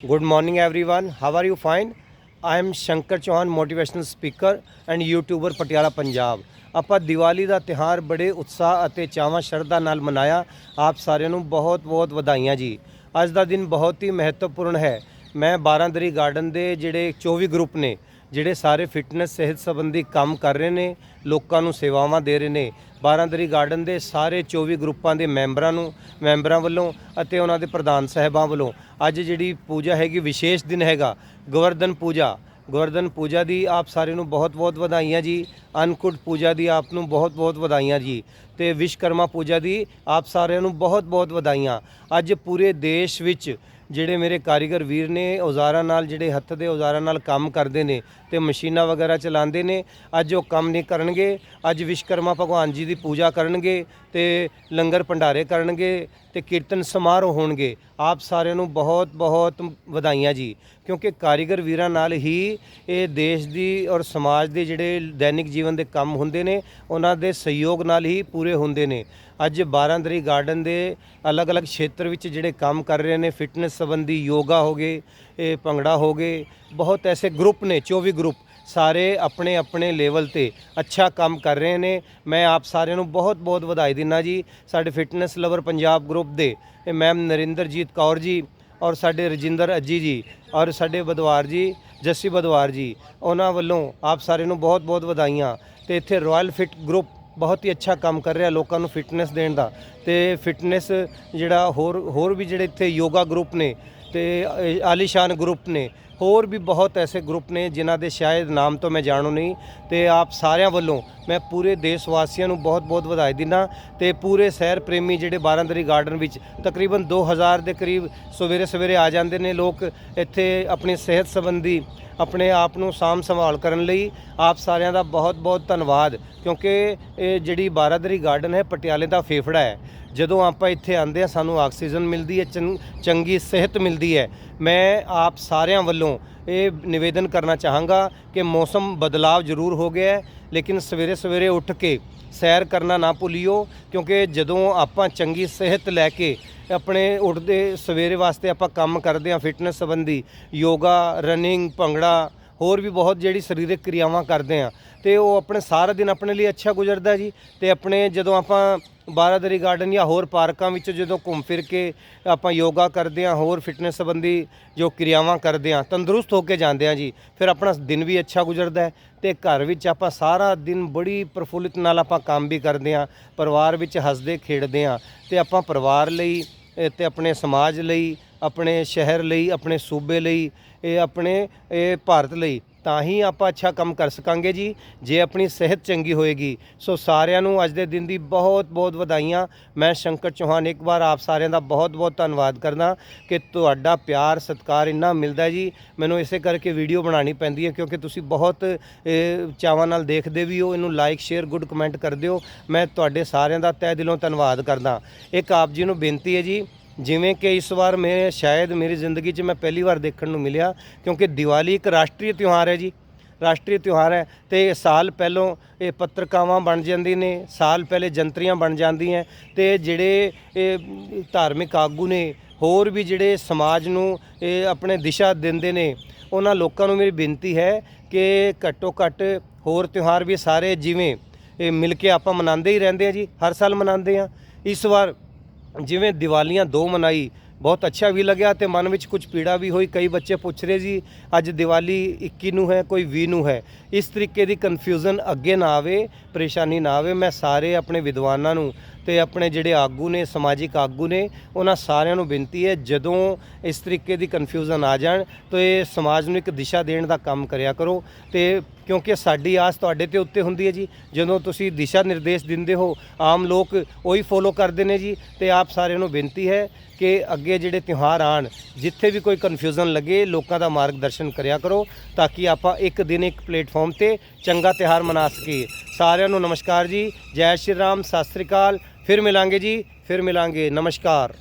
Good morning, everyone. How are you? Fine. I am Shankar Chauhan, motivational speaker and YouTuber Patiala Punjab ਆਪਾਂ ਦੀਵਾਲੀ ਦਾ ਤਿਹਾਰ ਬੜੇ ਉਤਸ਼ਾਹ ਅਤੇ ਚਾਵਾਂ ਸ਼ਰਧਾ ਨਾਲ ਮਨਾਇਆ ਆਪ ਸਾਰਿਆਂ ਨੂੰ ਬਹੁਤ-ਬਹੁਤ ਵਧਾਈਆਂ ਜੀ ਅੱਜ ਦਾ ਦਿਨ ਬਹੁਤ ਹੀ ਮਹੱਤਵਪੂਰਨ ਹੈ ਮੈਂ ਬਾਰਾਂਦਰੀ ਗਾਰਡਨ ਦੇ ਜਿਹੜੇ 24 ਗਰੁੱਪ ਨੇ ਜਿਹੜੇ ਸਾਰੇ ਫਿਟਨੈਸ, ਸਿਹਤ ਸੰਬੰਧੀ ਕੰਮ ਕਰ ਰਹੇ ਨੇ, ਲੋਕਾਂ ਨੂੰ ਸੇਵਾਵਾਂ ਦੇ ਰਹੇ ਨੇ। ਬਾਰਾਂਦਰੀ ਗਾਰਡਨ ਦੇ ਸਾਰੇ 24 ਗਰੁੱਪਾਂ ਦੇ ਮੈਂਬਰਾਂ ਨੂੰ, ਮੈਂਬਰਾਂ ਵੱਲੋਂ ਅਤੇ ਉਹਨਾਂ ਦੇ ਪ੍ਰਧਾਨ ਸਾਹਿਬਾਂ ਵੱਲੋਂ ਅੱਜ ਜਿਹੜੀ ਪੂਜਾ ਹੈਗੀ, ਵਿਸ਼ੇਸ਼ ਦਿਨ ਹੈਗਾ, ਗਵਰਧਨ ਪੂਜਾ। ਗਵਰਧਨ ਪੂਜਾ ਦੀ ਆਪ ਸਾਰਿਆਂ ਨੂੰ ਬਹੁਤ-ਬਹੁਤ ਵਧਾਈਆਂ ਜੀ। ਅਨਕੁਟ ਪੂਜਾ ਦੀ ਆਪ ਨੂੰ ਬਹੁਤ-ਬਹੁਤ ਵਧਾਈਆਂ ਜੀ। ਤੇ ਵਿਸ਼ਕਰਮਾ ਪੂਜਾ ਦੀ ਆਪ ਸਾਰਿਆਂ ਨੂੰ ਬਹੁਤ-ਬਹੁਤ ਵਧਾਈਆਂ। ਅੱਜ ਪੂਰੇ ਦੇਸ਼ ਵਿੱਚ ਜਿਹੜੇ ਮੇਰੇ ਕਾਰੀਗਰ ਵੀਰ ਨੇ, ਔਜ਼ਾਰਾਂ ਨਾਲ ਜਿਹੜੇ ਹੱਥ ਦੇ ਔਜ਼ਾਰਾਂ ਨਾਲ ਕੰਮ ਕਰਦੇ ਨੇ ਤੇ ਮਸ਼ੀਨਾਂ ਵਗੈਰਾ ਚਲਾਉਂਦੇ ਨੇ, ਅੱਜ ਉਹ ਕੰਮ ਨਹੀਂ ਕਰਨਗੇ। ਅੱਜ ਵਿਸ਼ਕਰਮਾ ਭਗਵਾਨ ਜੀ ਦੀ ਪੂਜਾ ਕਰਨਗੇ ਤੇ ਲੰਗਰ ਭੰਡਾਰੇ ਕਰਨਗੇ। ਤੇ ਕੀਰਤਨ ਸਮਾਰੋਹ ਹੋਣਗੇ। ਆਪ ਸਾਰਿਆਂ ਨੂੰ ਬਹੁਤ ਬਹੁਤ ਵਧਾਈਆਂ ਜੀ। ਕਿਉਂਕਿ ਕਾਰੀਗਰ ਵੀਰਾਂ ਨਾਲ ਹੀ ਇਹ ਦੇਸ਼ ਦੀ ਔਰ ਸਮਾਜ ਦੇ ਜਿਹੜੇ ਦੈਨਿਕ ਜੀਵਨ ਦੇ ਕੰਮ ਹੁੰਦੇ ਨੇ, ਉਹਨਾਂ ਦੇ ਸਹਿਯੋਗ ਨਾਲ ਹੀ ਪੂਰੇ ਹੁੰਦੇ ਨੇ। ਅੱਜ ਬਾਰਾਂਦਰੀ ਗਾਰਡਨ ਦੇ ਅਲੱਗ-ਅਲੱਗ ਖੇਤਰ ਵਿੱਚ ਜਿਹੜੇ ਕੰਮ ਕਰ ਰਹੇ ਨੇ, ਫਿਟਨੈਸ ਸੰਬੰਧੀ ਯੋਗਾ ਹੋ ਗਏ, ਇਹ ਭੰਗੜਾ ਹੋ ਗਏ, ਬਹੁਤ ਐਸੇ ਗਰੁੱਪ ਨੇ 24 ਗਰੁੱਪ। ਸਾਰੇ ਆਪਣੇ ਆਪਣੇ ਲੈਵਲ ਤੇ ਅੱਛਾ ਕੰਮ ਕਰ ਰਹੇ ਨੇ। ਮੈਂ ਆਪ ਸਾਰਿਆਂ ਨੂੰ ਬਹੁਤ-ਬਹੁਤ ਵਧਾਈ ਦਿੰਦਾ ਜੀ। ਸਾਡੇ ਫਿਟਨੈਸ ਲਵਰ ਪੰਜਾਬ ਗਰੁੱਪ ਦੇ ਮੈਮ ਨਰਿੰਦਰਜੀਤ ਕੌਰ ਜੀ ਔਰ ਸਾਡੇ ਰਜਿੰਦਰ ਅੱਜੀ ਜੀ ਔਰ ਸਾਡੇ ਬਦਵਾਰ ਜੀ, ਜੱਸੀ ਬਦਵਾਰ ਜੀ, ਉਹਨਾਂ ਵੱਲੋਂ ਆਪ ਸਾਰਿਆਂ ਨੂੰ ਬਹੁਤ-ਬਹੁਤ ਵਧਾਈਆਂ। ਤੇ ਇੱਥੇ ਰਾਇਲ ਫਿਟ ਗਰੁੱਪ ਬਹੁਤ ਹੀ ਅੱਛਾ ਕੰਮ ਕਰ ਰਿਹਾ ਲੋਕਾਂ ਨੂੰ ਫਿਟਨੈਸ ਦੇਣ ਦਾ। ਤੇ ਫਿਟਨੈਸ ਜਿਹੜਾ ਹੋਰ ਹੋਰ ਵੀ ਜਿਹੜੇ ਇੱਥੇ ਯੋਗਾ ਗਰੁੱਪ ਨੇ ਤੇ ਆਲੀਸ਼ਾਨ ਗਰੁੱਪ ਨੇ ਹੋਰ ਵੀ ਬਹੁਤ ਐਸੇ ਗਰੁੱਪ ਨੇ ਜਿਨ੍ਹਾਂ ਦੇ ਸ਼ਾਇਦ ਨਾਮ ਤੋਂ ਮੈਂ ਜਾਣੂ ਨਹੀਂ ਤੇ ਆਪ ਸਾਰਿਆਂ ਵੱਲੋਂ ਮੈਂ ਪੂਰੇ ਦੇਸ਼ ਵਾਸੀਆਂ ਨੂੰ ਬਹੁਤ-ਬਹੁਤ ਵਧਾਈ ਦਿੰਦਾ ਤੇ ਪੂਰੇ ਸੈਰ ਪ੍ਰੇਮੀ ਜਿਹੜੇ ਬਾਰਾਂਦਰੀ ਗਾਰਡਨ ਵਿੱਚ ਤਕਰੀਬਨ 2000 ਦੇ ਕਰੀਬ ਸਵੇਰੇ ਸਵੇਰੇ ਆ ਜਾਂਦੇ ਨੇ, ਲੋਕ ਇੱਥੇ ਆਪਣੀ ਸਿਹਤ ਸੰਬੰਧੀ ਆਪਣੇ ਆਪ ਨੂੰ ਸਾਂਭ ਸੰਭਾਲ ਕਰਨ ਲਈ ਆਪ ਸਾਰਿਆਂ ਦਾ ਬਹੁਤ-ਬਹੁਤ ਧੰਨਵਾਦ, ਕਿਉਂਕਿ ਇਹ ਜਿਹੜੀ ਬਾਰਾਦਰੀ ਗਾਰਡਨ ਹੈ ਪਟਿਆਲੇ ਦਾ ਫੇਫੜਾ ਹੈ। ਜਦੋਂ ਆਪਾਂ ਇੱਥੇ ਆਉਂਦੇ ਆ ਸਾਨੂੰ ਆਕਸੀਜਨ ਮਿਲਦੀ ਹੈ ਚੰਗ- ਚੰਗੀ ਸਿਹਤ ਮਿਲਦੀ ਹੈ। ਮੈਂ ਆਪ ਸਾਰਿਆਂ ਵੱਲੋਂ ਇਹ ਨਿਵੇਦਨ ਕਰਨਾ ਚਾਹਾਂਗਾ ਕਿ ਮੌਸਮ ਬਦਲਾਵ ਜ਼ਰੂਰ ਹੋ ਗਿਆ ਹੈ, ਲੇਕਿਨ ਸਵੇਰੇ ਸਵੇਰੇ ਉੱਠ ਕੇ ਸੈਰ ਕਰਨਾ ਨਾ ਭੁੱਲਿਓ, ਕਿਉਂਕਿ ਜਦੋਂ ਆਪਾਂ ਚੰਗੀ ਸਿਹਤ ਲੈ ਕੇ ਆਪਣੇ ਉੱਠਦੇ ਸਵੇਰੇ ਵਾਸਤੇ ਆਪਾਂ ਕੰਮ ਕਰਦੇ ਹਾਂ, ਫਿਟਨੈਸ ਸੰਬੰਧੀ ਯੋਗਾ, ਰਨਿੰਗ, ਭੰਗੜਾ ਹੋਰ ਵੀ ਬਹੁਤ ਜਿਹੜੀ ਸਰੀਰਕ ਕਿਰਿਆਵਾਂ ਕਰਦੇ ਆ। ਤੇ ਉਹ ਆਪਣੇ ਸਾਰਾ ਦਿਨ ਆਪਣੇ ਲਈ ਅੱਛਾ ਗੁਜ਼ਰਦਾ ਜੀ। ਤੇ ਆਪਣੇ ਜਦੋਂ ਆਪਾਂ ਬਾਰਾਦਰੀ ਗਾਰਡਨ ਜਾਂ ਹੋਰ ਪਾਰਕਾਂ ਵਿੱਚ ਜਦੋਂ ਘੁੰਮ ਫਿਰ ਕੇ ਆਪਾਂ ਯੋਗਾ ਕਰਦੇ ਆ, ਹੋਰ ਫਿਟਨੈਸ ਸੰਬੰਧੀ ਜੋ ਕਿਰਿਆਵਾਂ ਕਰਦੇ ਆ, ਤੰਦਰੁਸਤ ਹੋ ਕੇ ਜਾਂਦੇ ਆ ਜੀ। ਫਿਰ ਆਪਣਾ ਦਿਨ ਵੀ ਅੱਛਾ ਗੁਜ਼ਰਦਾ ਹੈ ਤੇ ਘਰ ਵਿੱਚ ਆਪਾਂ ਸਾਰਾ ਦਿਨ ਬੜੀ ਪ੍ਰਫੁੱਲਿਤ ਨਾਲ ਆਪਾਂ ਕੰਮ ਵੀ ਕਰਦੇ ਆ, ਪਰਿਵਾਰ ਵਿੱਚ ਹੱਸਦੇ ਖੇਡਦੇ ਆ। ਤੇ ਆਪਾਂ ਪਰਿਵਾਰ ਲਈ ਇਹ ਤੇ ਆਪਣੇ ਸਮਾਜ ਲਈ ਆਪਣੇ ਸ਼ਹਿਰ ਲਈ, ਆਪਣੇ ਸੂਬੇ ਲਈ, ਇਹ ਆਪਣੇ, ਇਹ ਭਾਰਤ ਲਈ, ਤਾਂ ਹੀ ਆਪਾਂ ਅੱਛਾ ਕੰਮ ਕਰ ਸਕਾਂਗੇ ਜੀ। ਜੇ ਆਪਣੀ ਸਿਹਤ ਚੰਗੀ ਹੋਏਗੀ, ਸੋ ਸਾਰਿਆਂ ਨੂੰ ਅੱਜ ਦੇ ਦਿਨ ਦੀ ਬਹੁਤ ਬਹੁਤ ਵਧਾਈਆਂ। ਮੈਂ ਸ਼ੰਕਰ ਚੌਹਾਨ ਇੱਕ ਵਾਰ ਆਪ ਸਾਰਿਆਂ ਦਾ ਬਹੁਤ ਬਹੁਤ ਧੰਨਵਾਦ ਕਰਦਾ ਕਿ ਤੁਹਾਡਾ ਪਿਆਰ, ਸਤਿਕਾਰ ਇੰਨਾ ਮਿਲਦਾ ਜੀ। ਮੈਨੂੰ ਇਸੇ ਕਰਕੇ ਵੀਡੀਓ ਬਣਾਉਣੀ ਪੈਂਦੀ ਹੈ, ਕਿਉਂਕਿ ਤੁਸੀਂ ਬਹੁਤ ਚਾਵਾਂ ਨਾਲ ਦੇਖਦੇ ਵੀ ਹੋ। ਇਹਨੂੰ ਲਾਈਕ ਸ਼ੇਅਰ ਗੁੱਡ ਕਮੈਂਟ ਕਰ ਦਿਓ। ਮੈਂ ਤੁਹਾਡੇ ਸਾਰਿਆਂ ਦਾ ਤਹਿ ਦਿਲੋਂ ਧੰਨਵਾਦ ਕਰਦਾ। ਇੱਕ ਆਪ ਜੀ ਨੂੰ ਬੇਨਤੀ ਹੈ ਜੀ ਜਿਵੇਂ ਕਿ ਇਸ ਵਾਰ ਮੈਂ ਸ਼ਾਇਦ ਮੇਰੀ ਜ਼ਿੰਦਗੀ 'ਚ ਮੈਂ ਪਹਿਲੀ ਵਾਰ ਦੇਖਣ ਨੂੰ ਮਿਲਿਆ, ਕਿਉਂਕਿ ਦੀਵਾਲੀ ਇੱਕ ਰਾਸ਼ਟਰੀ ਤਿਉਹਾਰ ਹੈ ਜੀ, ਰਾਸ਼ਟਰੀ ਤਿਉਹਾਰ ਹੈ ਤੇ ਸਾਲ ਪਹਿਲੋਂ ਇਹ ਪੱਤਰਕਾਵਾਂ ਬਣ ਜਾਂਦੀ ਨੇ, ਸਾਲ ਪਹਿਲੇ ਜੰਤਰੀਆਂ ਬਣ ਜਾਂਦੀਆਂ ਤੇ ਜਿਹੜੇ ਇਹ ਧਾਰਮਿਕ ਆਗੂ ਨੇ, ਹੋਰ ਵੀ ਜਿਹੜੇ ਸਮਾਜ ਨੂੰ ਇਹ ਆਪਣੇ ਦਿਸ਼ਾ ਦਿੰਦੇ ਨੇ, ਉਹਨਾਂ ਲੋਕਾਂ ਨੂੰ ਮੇਰੀ ਬੇਨਤੀ ਹੈ ਕਿ ਘੱਟੋ ਘੱਟ ਹੋਰ ਤਿਉਹਾਰ ਵੀ ਸਾਰੇ ਜਿਵੇਂ ਇਹ ਮਿਲ ਕੇ ਆਪਾਂ ਮਨਾਉਂਦੇ ਹੀ ਰਹਿੰਦੇ ਆ ਜੀ, ਹਰ ਸਾਲ ਮਨਾਉਂਦੇ ਆ ਇਸ ਵਾਰ ਜਿਵੇਂ ਦੀਵਾਲੀਆਂ ਦੋ ਮਨਾਈ, ਬਹੁਤ ਅੱਛਾ ਵੀ ਲੱਗਿਆ ਤੇ ਮਨ ਵਿੱਚ ਕੁਝ ਪੀੜਾ ਵੀ ਹੋਈ, ਕਈ ਬੱਚੇ ਪੁੱਛ ਰਹੇ ਜੀ, ਅੱਜ ਦੀਵਾਲੀ 21 ਨੂੰ ਹੈ, ਕੋਈ 20 ਨੂੰ ਹੈ। ਇਸ ਤਰੀਕੇ ਦੀ ਕਨਫਿਊਜ਼ਨ ਅੱਗੇ ਨਾ ਆਵੇ, ਪਰੇਸ਼ਾਨੀ ਨਾ ਆਵੇ, ਮੈਂ ਸਾਰੇ ਆਪਣੇ ਵਿਦਵਾਨਾਂ ਨੂੰ ਤੇ ਆਪਣੇ ਜਿਹੜੇ ਆਗੂ ਨੇ, ਸਮਾਜਿਕ ਆਗੂ ਨੇ, ਉਹਨਾਂ ਸਾਰਿਆਂ ਨੂੰ ਬੇਨਤੀ ਹੈ ਜਦੋਂ ਇਸ ਤਰੀਕੇ ਦੀ ਕਨਫਿਊਜ਼ਨ ਆ ਜਾਣ ਤਾਂ ਇਹ ਸਮਾਜ ਨੂੰ ਇੱਕ ਦਿਸ਼ਾ ਦੇਣ ਦਾ ਕੰਮ ਕਰਿਆ ਕਰੋ ਤੇ ਕਿਉਂਕਿ ਸਾਡੀ ਆਸ ਤੁਹਾਡੇ ਤੇ ਉੱਤੇ ਹੁੰਦੀ ਹੈ ਜੀ। ਜਦੋਂ ਤੁਸੀਂ ਦਿਸ਼ਾ ਨਿਰਦੇਸ਼ ਦਿੰਦੇ ਹੋ, ਆਮ ਲੋਕ ਉਹੀ ਫੋਲੋ ਕਰਦੇ ਨੇ ਜੀ ਤੇ ਆਪ ਸਾਰਿਆਂ ਨੂੰ ਬੇਨਤੀ ਹੈ ਕਿ ਅੱਗੇ ਜਿਹੜੇ ਤਿਉਹਾਰ ਆਣ ਜਿੱਥੇ ਵੀ ਕੋਈ ਕਨਫਿਊਜ਼ਨ ਲੱਗੇ, ਲੋਕਾਂ ਦਾ ਮਾਰਗਦਰਸ਼ਨ ਕਰਿਆ ਕਰੋ ਤਾਂ ਕਿ ਆਪਾਂ ਇੱਕ ਦਿਨ ਇੱਕ ਪਲੇਟਫਾਰਮ ਤੇ ਚੰਗਾ ਤਿਉਹਾਰ ਮਨਾ ਸਕੀਏ। ਸਾਰਿਆਂ ਨੂੰ ਨਮਸਕਾਰ ਜੀ। ਜੈ ਸ਼੍ਰੀ ਰਾਮ, ਸਤਿ ਸ੍ਰੀ ਅਕਾਲ। ਫਿਰ ਮਿਲਾਂਗੇ ਜੀ ਫਿਰ ਮਿਲਾਂਗੇ। ਨਮਸਕਾਰ।